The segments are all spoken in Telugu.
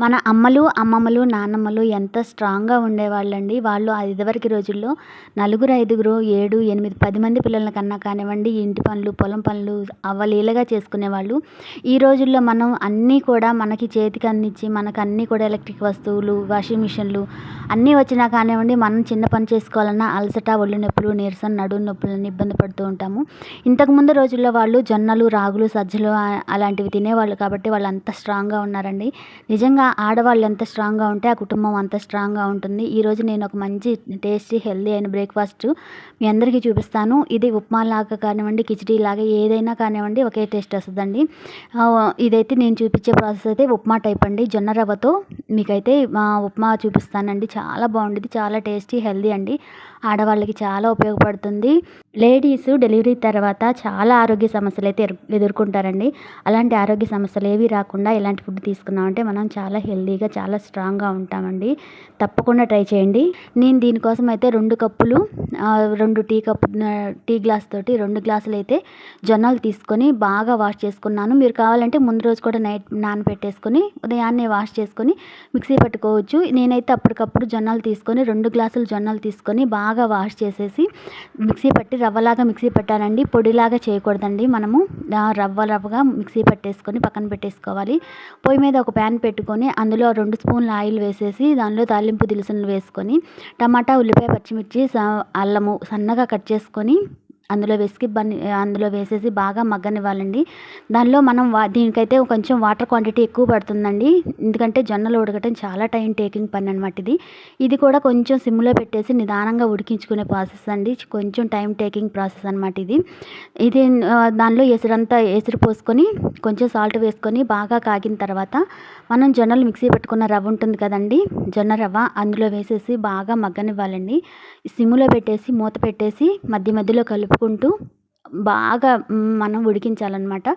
మన అమ్మలు అమ్మమ్మలు నాన్నమ్మలు ఎంత స్ట్రాంగ్గా ఉండేవాళ్ళండి. వాళ్ళు ఇదివరకు రోజుల్లో నలుగురు ఐదుగురు ఏడు ఎనిమిది పది మంది పిల్లల కన్నా కానివ్వండి ఇంటి పనులు పొలం పనులు అవలీలగా చేసుకునేవాళ్ళు. ఈ రోజుల్లో మనం అన్నీ కూడా మనకి చేతికి అందించి మనకు అన్నీ కూడా ఎలక్ట్రిక్ వస్తువులు వాషింగ్ మిషన్లు అన్నీ వచ్చినా కానివ్వండి మనం చిన్న పని చేసుకోవాలన్నా అలసట ఒళ్ళు నొప్పులు నీరసం నడుము నొప్పులని ఇబ్బంది పడుతూ ఉంటాము. ఇంతకుముందు రోజుల్లో వాళ్ళు జొన్నలు రాగులు సజ్జలు అలాంటివి తినేవాళ్ళు కాబట్టి వాళ్ళు అంత స్ట్రాంగ్గా ఉన్నారండి. నిజంగా ఆడవాళ్ళు ఎంత స్ట్రాంగ్గా ఉంటే ఆ కుటుంబం అంత స్ట్రాంగ్గా ఉంటుంది. ఈరోజు నేను ఒక మంచి టేస్టీ హెల్దీ అయిన బ్రేక్ఫాస్ట్ మీ అందరికీ చూపిస్తాను. ఇది ఉప్మా లాగా కానివ్వండి కిచడీ లాగా ఏదైనా కానివ్వండి ఒకే టేస్ట్ వస్తుందండి. ఇదైతే నేను చూపించే ప్రాసెస్ అయితే ఉప్మా టైప్ అండి. జొన్న రవ్వతో మీకైతే మా ఉప్మా చూపిస్తానండి. చాలా బాగుంటుంది చాలా టేస్టీ హెల్దీ అండి. ఆడవాళ్ళకి చాలా ఉపయోగపడుతుంది. లేడీస్ డెలివరీ తర్వాత చాలా ఆరోగ్య సమస్యలు అయితే ఎదుర్- ఎదుర్కొంటారండి. అలాంటి ఆరోగ్య సమస్యలు ఏవి రాకుండా ఇలాంటి ఫుడ్ తీసుకున్నామంటే మనం చాలా చాలా హెల్దీగా చాలా స్ట్రాంగ్గా ఉంటామండి. తప్పకుండా ట్రై చేయండి. నేను దీనికోసం అయితే రెండు కప్పులు రెండు టీ కప్పు టీ గ్లాస్ తోటి రెండు గ్లాసులు అయితే జొన్నలు తీసుకొని బాగా వాష్ చేసుకున్నాను. మీరు కావాలంటే ముందు రోజు కూడా నైట్ నానబెట్టేసుకొని ఉదయాన్నే వాష్ చేసుకొని మిక్సీ పట్టుకోవచ్చు. నేనైతే అప్పటికప్పుడు జొన్నలు తీసుకొని రెండు గ్లాసులు జొన్నలు తీసుకొని బాగా వాష్ చేసేసి మిక్సీ పట్టి రవ్వలాగా మిక్సీ పెట్టాలండి పొడిలాగా చేయకూడదండి మనము. రవ్వ రవ్వగా మిక్సీ పట్టేసుకొని పక్కన పెట్టేసుకోవాలి. పొయ్యి మీద ఒక ప్యాన్ పెట్టుకొని అందులో రెండు స్పూన్ల ఆయిల్ వేసేసి దానిలో తాలింపు దినుసులు వేసుకొని టమాటా ఉల్లిపాయ పచ్చిమిర్చి స- అల్లము సన్నగా కట్ చేసుకొని అందులో వేసి బన్ని అందులో వేసేసి బాగా మగ్గనివ్వాలండి. దానిలో మనం వా దీనికైతే కొంచెం వాటర్ క్వాంటిటీ ఎక్కువ పడుతుందండి. ఎందుకంటే జొన్నలు ఉడకటం చాలా టైం టేకింగ్ పని అనమాట ఇది. ఇది కూడా కొంచెం సిమ్లో పెట్టేసి నిదానంగా ఉడికించుకునే ప్రాసెస్ అండి. కొంచెం టైం టేకింగ్ ప్రాసెస్ అనమాట ఇది. ఇది దానిలో ఎసురంతా ఎసురు పోసుకొని కొంచెం సాల్ట్ వేసుకొని బాగా కాగిన తర్వాత మనం జొన్నలు మిక్సీ పెట్టుకున్న రవ్వ ఉంటుంది కదండి జొన్న రవ్వ అందులో వేసేసి బాగా మగ్గనివ్వాలండి. సిమ్లో పెట్టేసి మూత పెట్టేసి మధ్య మధ్యలో కలుపు కలుపుకుంటూ బాగా మనం ఉడికించాలన్నమాట.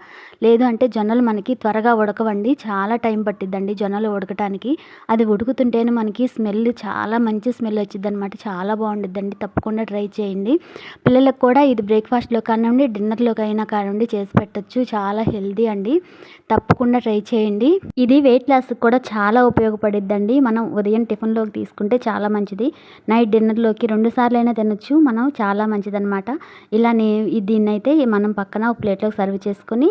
లేదు అంటే జొన్నలు మనకి త్వరగా ఉడకవండి చాలా టైం పట్టిద్దండి జొన్నలు ఉడకటానికి. అది ఉడుకుతుంటేనే మనకి స్మెల్ చాలా మంచి స్మెల్ వచ్చింది అనమాట చాలా బాగుండిద్దండి తప్పకుండా ట్రై చేయండి. పిల్లలకు కూడా ఇది బ్రేక్ఫాస్ట్లో కానివ్వండి డిన్నర్లోకి అయినా కానివ్వండి చేసి పెట్టచ్చు చాలా హెల్దీ అండి. తప్పకుండా ట్రై చేయండి. ఇది వెయిట్ లాస్కి కూడా చాలా ఉపయోగపడిద్దండి. మనం ఉదయం టిఫిన్లోకి తీసుకుంటే చాలా మంచిది. నైట్ డిన్నర్లోకి రెండు సార్లు అయినా తినొచ్చు మనం చాలా మంచిదన్నమాట. ఇలా నే దీన్ని అయితే మనం పక్కన ఒక ప్లేట్లోకి సర్వ్ చేసుకొని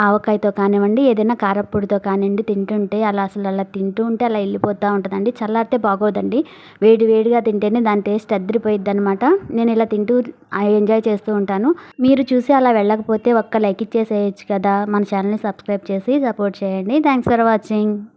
ఆవకాయతో కానివ్వండి ఏదైనా కారప్పొడితో కానివ్వండి తింటుంటే అలా అసలు అలా తింటూ ఉంటే అలా వెళ్ళిపోతూ ఉంటుందండి. చల్లారితే బాగోదండి. వేడి వేడిగా తింటేనే దాని టేస్ట్ అద్దరిపోయిద్ది అనమాట నేను ఇలా తింటూ ఎంజాయ్ చేస్తూ ఉంటాను. మీరు చూసి అలా వెళ్ళకపోతే ఒక్క లైక్ ఇచ్చేసేయచ్చు కదా. మన ఛానల్ని సబ్స్క్రైబ్ చేసి సపోర్ట్ చేయండి. Thanks for watching.